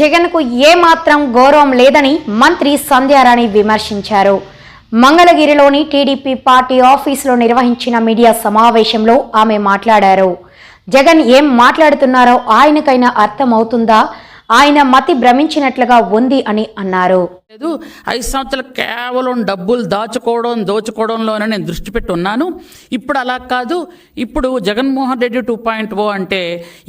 జగన్కు ఏమాత్రం గౌరవం లేదని మంత్రి సంధ్యారాణి విమర్శించారు. మంగళగిరిలోని టీడీపీ పార్టీ ఆఫీసులో నిర్వహించిన మీడియా సమావేశంలో ఆమె మాట్లాడారు. జగన్ ఏం మాట్లాడుతున్నారో ఆయనకైనా అర్థమవుతుందా? ఆయన మతి భ్రమించినట్లుగా ఉంది అని అన్నారు. లేదు ఐదు సంవత్సరాలు కేవలం డబ్బులు దాచుకోవడం దోచుకోవడంలోనే నేను దృష్టి పెట్టున్నాను ఇప్పుడు అలా కాదు. ఇప్పుడు Jaganmohan Reddy two point O అంటే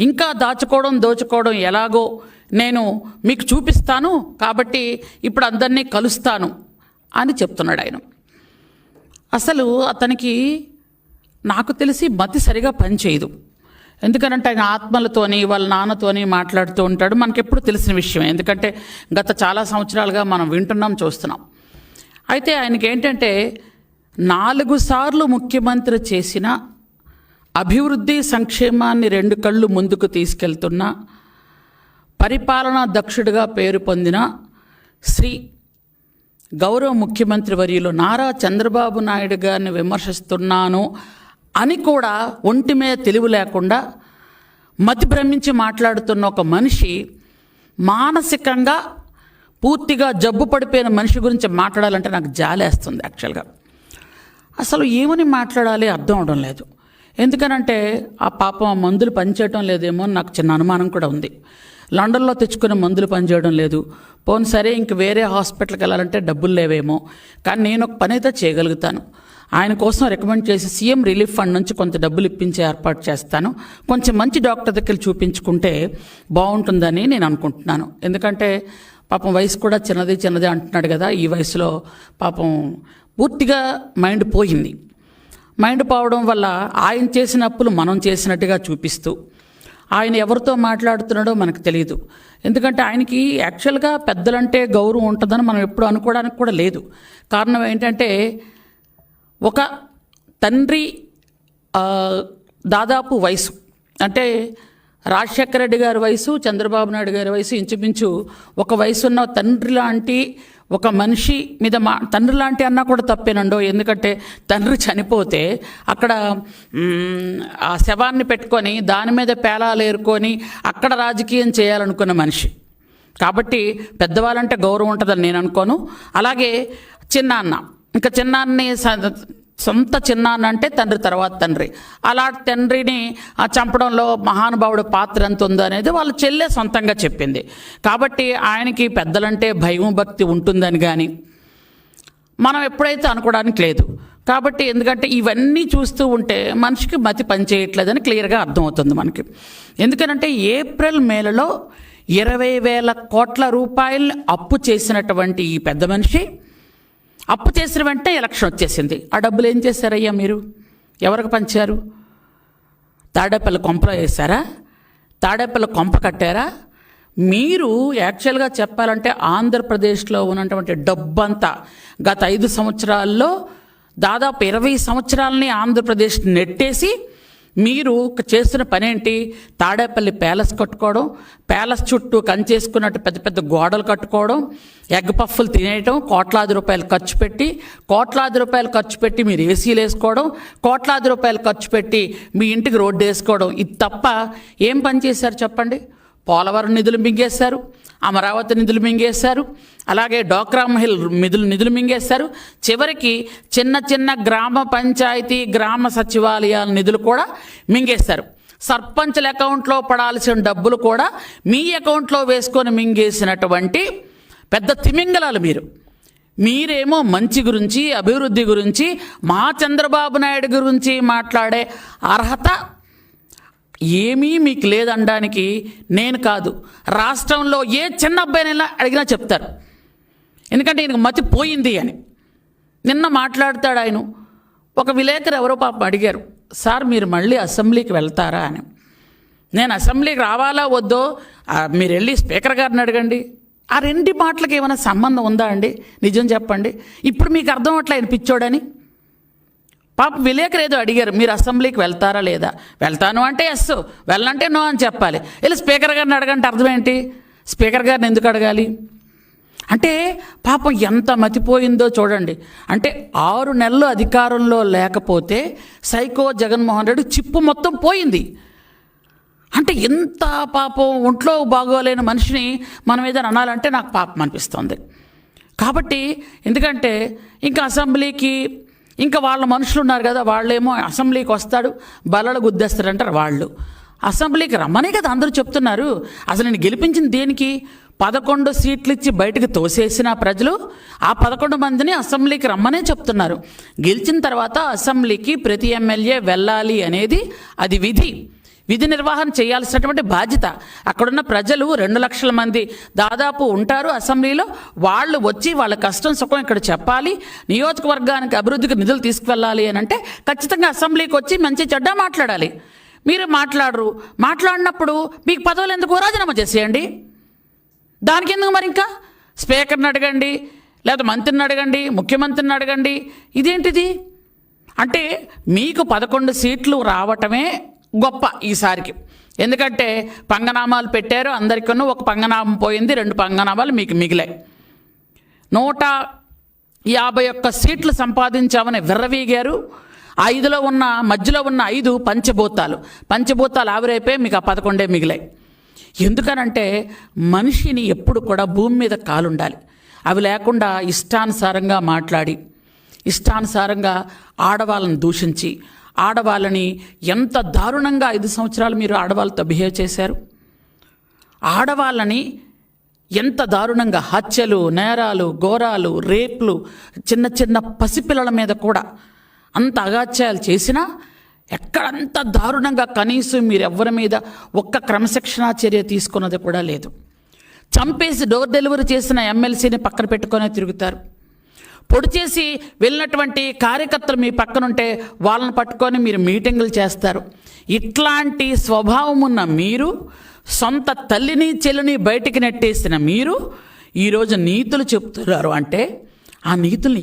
ఇంకా దాచుకోవడం దోచుకోవడం ఎలాగో నేను మీకు చూపిస్తాను కాబట్టి ఇప్పుడు అందరినీ కలుస్తాను అని చెప్తున్నాడు ఆయన. అసలు అతనికి నాకు తెలిసి మతి సరిగా పనిచేయదు. ఎందుకనంటే ఆయన ఆత్మలతోని వాళ్ళ నాన్నతోని మాట్లాడుతూ ఉంటాడు. మనకెప్పుడు తెలిసిన విషయమే. ఎందుకంటే గత చాలా సంవత్సరాలుగా మనం వింటున్నాం చూస్తున్నాం. అయితే ఆయనకి ఏంటంటే నాలుగు సార్లు ముఖ్యమంత్రి చేసిన అభివృద్ధి సంక్షేమాన్ని రెండు కళ్ళు ముందుకు తీసుకెళ్తున్నా పరిపాలనా దక్షుడిగా పేరు పొందిన శ్రీ గౌరవ ముఖ్యమంత్రి వర్యులు నారా చంద్రబాబు నాయుడు గారిని విమర్శిస్తున్నాను అని కూడా ఒంటి మీద తెలివి లేకుండా మతి భ్రమించి మాట్లాడుతున్న ఒక మనిషి మానసికంగా పూర్తిగా జబ్బు పడిపోయిన మనిషి గురించి మాట్లాడాలంటే నాకు జాలేస్తుంది యాక్చువల్గా. అసలు ఏమని మాట్లాడాలి అర్థం అవడం లేదు. ఎందుకనంటే ఆ పాపం మందులు పనిచేయటం లేదేమో అని నాకు చిన్న అనుమానం కూడా ఉంది. లండన్లో తెచ్చుకునే మందులు పనిచేయడం లేదు. పోను సరే ఇంక వేరే హాస్పిటల్కి వెళ్ళాలంటే డబ్బులు లేవేమో. కానీ నేను ఒక పని అయితే చేయగలుగుతాను. ఆయన కోసం రికమెండ్ చేసి సీఎం రిలీఫ్ ఫండ్ నుంచి కొంత డబ్బులు ఇప్పించే ఏర్పాటు చేస్తాను. కొంచెం మంచి డాక్టర్ దగ్గర చూపించుకుంటే బాగుంటుందని నేను అనుకుంటున్నాను. ఎందుకంటే పాపం వయసు కూడా చిన్నది చిన్నది అంటున్నాడు కదా ఈ వయసులో పాపం పూర్తిగా మైండ్ పోయింది. మైండ్ పోవడం వల్ల ఆయన చేసిన అప్పులు మనం చేసినట్టుగా చూపిస్తూ ఆయన ఎవరితో మాట్లాడుతున్నాడో మనకు తెలియదు ఎందుకంటే ఆయనకి యాక్చువల్గా పెద్దలంటే గౌరవం ఉంటుందని మనం ఎప్పుడు అనుకోవడానికి కూడా లేదు. కారణం ఏంటంటే ఒక తండ్రి దాదాపు వయసు అంటే రాజశేఖర రెడ్డి గారి వయసు చంద్రబాబు నాయుడు గారి వయసు ఇంచుమించు ఒక వయసున్న తండ్రి లాంటి ఒక మనిషి మీద మా తండ్రి లాంటి అన్నా కూడా తప్పేనండో. ఎందుకంటే తండ్రి చనిపోతే అక్కడ ఆ శవాన్ని పెట్టుకొని దాని మీద పేలాలు ఏరుకొని అక్కడ రాజకీయం చేయాలనుకున్న మనిషి. కాబట్టి పెద్దవాళ్ళంటే గౌరవం ఉంటుందని నేను అనుకోను. అలాగే చిన్నాన్న. ఇంకా చిన్నాన్ని స- సొంత చిన్నానంటే తండ్రి తర్వాత తండ్రి. అలా తండ్రిని ఆ చంపడంలో మహానుభావుడు పాత్ర ఎంత ఉందో అనేది వాళ్ళ చెల్లె సొంతంగా చెప్పింది. కాబట్టి ఆయనకి పెద్దలంటే భయం భక్తి ఉంటుందని కానీ మనం ఎప్పుడైతే అనుకోవడానికి లేదు. కాబట్టి ఎందుకంటే ఇవన్నీ చూస్తూ ఉంటే మనిషికి మతి పనిచేయట్లేదని క్లియర్గా అర్థమవుతుంది మనకి. ఎందుకనంటే ఏప్రిల్ మేలలో ఇరవై వేల కోట్ల రూపాయలు అప్పు చేసినటువంటి ఈ పెద్ద మనిషి అప్పు చేసిన వెంటనే ఎలక్షన్ వచ్చేసింది. ఆ డబ్బులు ఏం చేశారయ్యా మీరు? ఎవరికి పంచారు? తాడేపల్లి కొంపలో వేశారా? తాడేపల్లి కొంప కట్టారా? మీరు యాక్చువల్గా చెప్పాలంటే ఆంధ్రప్రదేశ్లో ఉన్నటువంటి డబ్బంతా గత ఐదు సంవత్సరాల్లో దాదాపు ఇరవై సంవత్సరాలని ఆంధ్రప్రదేశ్ నెట్టేసి మీరు చేసిన పనేంటి? తాడేపల్లి ప్యాలెస్ కట్టుకోవడం ప్యాలెస్ చుట్టూ కంచేసుకున్నట్టు పెద్ద పెద్ద గోడలు కట్టుకోవడం ఎగ్ పఫ్ఫులు తినేయటం కోట్లాది రూపాయలు ఖర్చు పెట్టి కోట్లాది రూపాయలు ఖర్చు పెట్టి మీరు ఏసీలు వేసుకోవడం కోట్లాది రూపాయలు ఖర్చు పెట్టి మీ ఇంటికి రోడ్డు వేసుకోవడం. ఇది తప్ప ఏం పని చేశారు చెప్పండి? పోలవరం నిధులు మింగేశారు అమరావతి నిధులు మింగేశారు అలాగే డోక్రా మహిల్ నిధులు నిధులు మింగేశారు. చివరికి చిన్న చిన్న గ్రామ పంచాయతీ గ్రామ సచివాలయాల నిధులు కూడా మింగేశారు. సర్పంచుల అకౌంట్లో పడాల్సిన డబ్బులు కూడా మీ అకౌంట్లో వేసుకొని మింగేసినటువంటి పెద్ద తిమింగలాలు మీరు. మీరేమో మంచి గురించి అభివృద్ధి గురించి మా చంద్రబాబు నాయుడు గురించి మాట్లాడే అర్హత ఏమీ మీకు లేదనడానికి నేను కాదు. రాష్ట్రంలో ఏ చిన్న అబ్బాయినైనా అడిగినా చెప్తారు. ఎందుకంటే ఈయనకు మతి పోయింది అని. నిన్న మాట్లాడతాడు ఆయన. ఒక విలేకరు ఎవరో పాపం అడిగారు సార్ మీరు మళ్ళీ అసెంబ్లీకి వెళ్తారా? అని. నేను అసెంబ్లీకి రావాలా వద్దో? మీరు వెళ్ళి స్పీకర్ గారిని అడగండి. ఆ రెండు మాటలకు ఏమైనా సంబంధం ఉందా అండి? నిజం చెప్పండి. ఇప్పుడు మీకు అర్థం అవట్లే ఆయన పిచ్చోడని. పాప విలేకరు ఏదో అడిగారు మీరు అసెంబ్లీకి వెళ్తారా లేదా? వెళ్తాను అంటే ఎస్ వెళ్ళంటే నో అని చెప్పాలి. వెళ్ళి స్పీకర్ గారిని అడగంటే అర్థం ఏంటి? స్పీకర్ గారిని ఎందుకు అడగాలి? అంటే పాపం ఎంత మతిపోయిందో చూడండి. అంటే ఆరు నెలలు అధికారంలో లేకపోతే సైకో జగన్మోహన్ రెడ్డి చిప్పు మొత్తం పోయింది. అంటే ఎంత పాపం ఒంట్లో బాగోలేని మనిషిని మనం ఏదైనా అనాలంటే నాకు పాపం అనిపిస్తుంది. కాబట్టి ఎందుకంటే ఇంకా అసెంబ్లీకి ఇంకా వాళ్ళ మనుషులు ఉన్నారు కదా వాళ్ళేమో అసెంబ్లీకి వస్తాడు బలలు గుద్దేస్తారంటారు వాళ్ళు. అసెంబ్లీకి రమ్మనే కదా అందరూ చెప్తున్నారు. అసలు నేను గెలిపించిన దేనికి? పదకొండు సీట్లు ఇచ్చి బయటకు తోసేసిన ప్రజలు ఆ పదకొండు మందిని అసెంబ్లీకి రమ్మనే చెప్తున్నారు. గెలిచిన తర్వాత అసెంబ్లీకి ప్రతి ఎమ్మెల్యే వెళ్ళాలి అనేది అది విధి. విధి నిర్వహణ చేయాల్సినటువంటి బాధ్యత. అక్కడున్న ప్రజలు రెండు లక్షల మంది దాదాపు ఉంటారు అసెంబ్లీలో. వాళ్ళు వచ్చి వాళ్ళ కష్టం సుఖం ఇక్కడ చెప్పాలి. నియోజకవర్గానికి అభివృద్ధికి నిధులు తీసుకువెళ్ళాలి అని అంటే ఖచ్చితంగా అసెంబ్లీకి వచ్చి మంచి చెడ్డ మాట్లాడాలి. మీరు మాట్లాడరు. మాట్లాడినప్పుడు మీకు పదవులు ఎందుకు రాజీనామా చేసేయండి? దానికి ఎందుకు మరి ఇంకా? స్పీకర్ని అడగండి లేదా మంత్రిని అడగండి ముఖ్యమంత్రిని అడగండి. ఇదేంటిది? అంటే మీకు పదకొండు సీట్లు రావటమే గొప్ప ఈసారికి. ఎందుకంటే పంగనామాలు పెట్టారు అందరికన్నా ఒక పంగనామం పోయింది రెండు పంగనామాలు మీకు మిగిలాయి. నూట యాభై ఒక్క సీట్లు సంపాదించామని విర్రవీగారు ఐదులో ఉన్న మధ్యలో ఉన్న ఐదు పంచభూతాలు. పంచభూతాలు ఆవిరైపోయి మీకు ఆ పదకొండే మిగిలాయి. ఎందుకనంటే మనిషిని ఎప్పుడు కూడా భూమి మీద కాలుండాలి. అవి లేకుండా ఇష్టానుసారంగా మాట్లాడి ఇష్టానుసారంగా ఆడవాళ్ళని దూషించి ఆడవాళ్ళని ఎంత దారుణంగా ఐదు సంవత్సరాలు మీరు ఆడవాళ్ళతో బిహేవ్ చేశారు? ఆడవాళ్ళని ఎంత దారుణంగా హత్యలు నేరాలు ఘోరాలు రేపులు చిన్న చిన్న పసిపిల్లల మీద కూడా అంత అగాత్యాలు చేసినా ఎక్కడంత దారుణంగా కనీసం మీరు ఎవరి మీద ఒక్క క్రమశిక్షణా చర్య తీసుకున్నది కూడా లేదు. చంపేసి డోర్ డెలివరీ చేసిన ఎమ్మెల్సీని పక్కన పెట్టుకొని తిరుగుతారు. పొడి చేసి వెళ్ళినటువంటి కార్యకర్తలు మీ పక్కనుంటే వాళ్ళని పట్టుకొని మీరు మీటింగులు చేస్తారు. ఇట్లాంటి స్వభావం ఉన్న మీరు సొంత తల్లిని చెల్లిని బయటికి నెట్టేసిన మీరు ఈరోజు నీతులు చెప్తున్నారు. అంటే ఆ నీతుల్ని